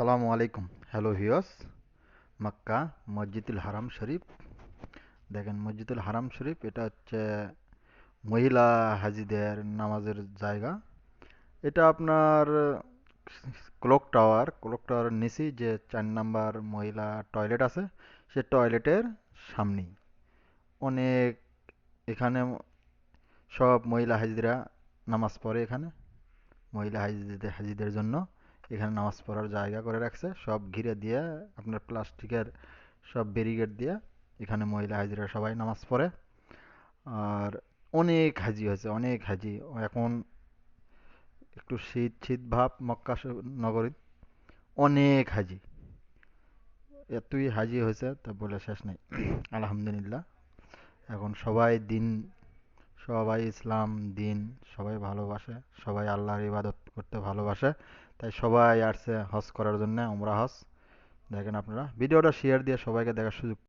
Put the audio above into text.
সালামু আলাইকুম। হ্যালো ভিওস মক্কা মসজিদুল হারাম শরীফ। দেখেন মসজিদুল হারাম শরীফ, এটা হচ্ছে মহিলা হাজিদের নামাজের জায়গা। এটা আপনার ক্লক টাওয়ার ক্লক টাওয়ারের নিচেই যে চার নাম্বার মহিলা টয়লেট আছে, সে টয়লেটের সামনেই। অনেক এখানে সব মহিলা হাজিরা নামাজ পড়ে এখানে, মহিলা হাজিদের হাজিদের জন্য। এখানে নামাজ পড়ার জায়গা করে রাখছে। সব ঘিরে দিয়ে, আপনার প্লাস্টিকের সব ব্যারিকেড দিয়ে এখানে মহিলা হাজিরা সবাই নামাজ পড়ে। আর অনেক হাজি হয়েছে, অনেক হাজি। এখন একটু শীত শীত ভাব মক্কা নগরী অনেক হাজি। এতই হাজি হয়েছে, তা বলে শেষ নেই। আলহামদুলিল্লাহ। এখন সবাই দিন সবাই ইসলাম, দিন সবাই ভালোবাসে, সবাই আল্লাহর ইবাদত করতে ভালোবাসে। তাই সবাই আসছে হজ করার জন্য, উমরা হজ। দেখেন আপনারা, ভিডিওটা শেয়ার দিয়ে সবাইকে দেখার সুযোগ